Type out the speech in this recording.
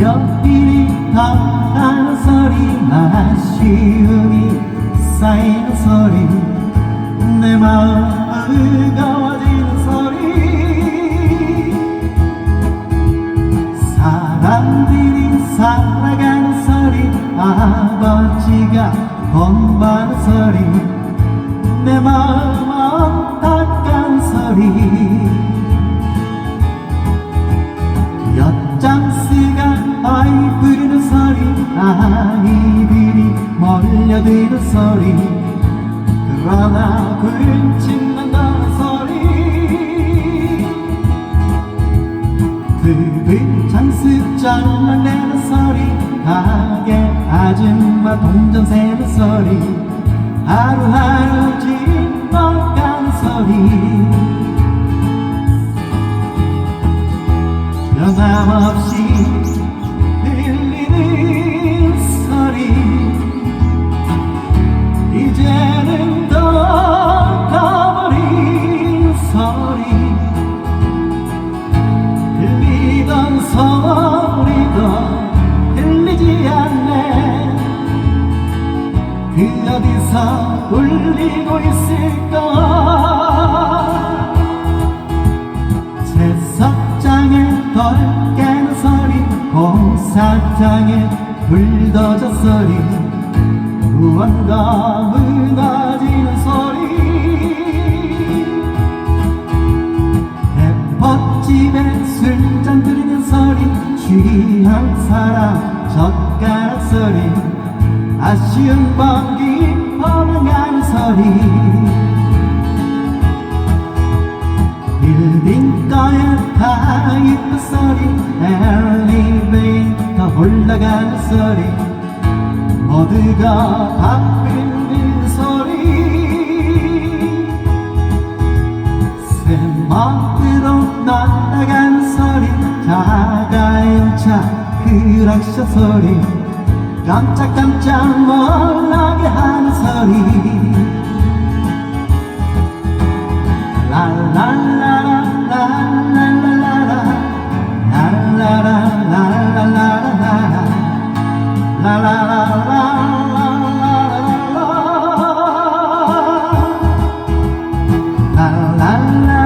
연필이 닿는 소리 아쉬움이 쌓이는 소리 내 마음 뜨거워지는 소리 사람들이 살아가는 소리 아버지가 본받는 소리 내 마음 닦은 소리 이들이 몰려드는 소리. 그러나 굴침난다는 소리. 그들 장스 짤만 내는 소리. 가게 아줌마 동전 세는 소리. 하루하루 짓먹가는 소리. 변함없이 들리지 않네. 그 어디서 울리고 있을까? 세석장에 돌 깨는 소리 공사장에 불도저 소리 무언가 무너지는 소리. 대포집에 술잔 들리는 소리 취한 사람 젓가락 소리 아쉬운 번기 퍼나가는 소리. 빌딩 거에 타이프 소리 엘리베이터 올라가는 소리. 모두가 바뀌 차차 흐락시저 소리. 깜짝깜짝 놀라게 하는 소리. la la la